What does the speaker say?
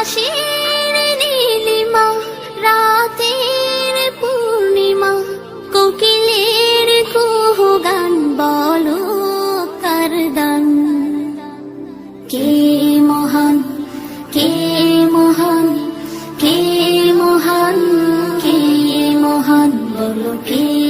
আকাশের নীলিমা, রাতের পূর্ণিমা, কোকিলের কুহু গান বলো কার কে মহান কে মহান কে মহান কে মহান বলো, কে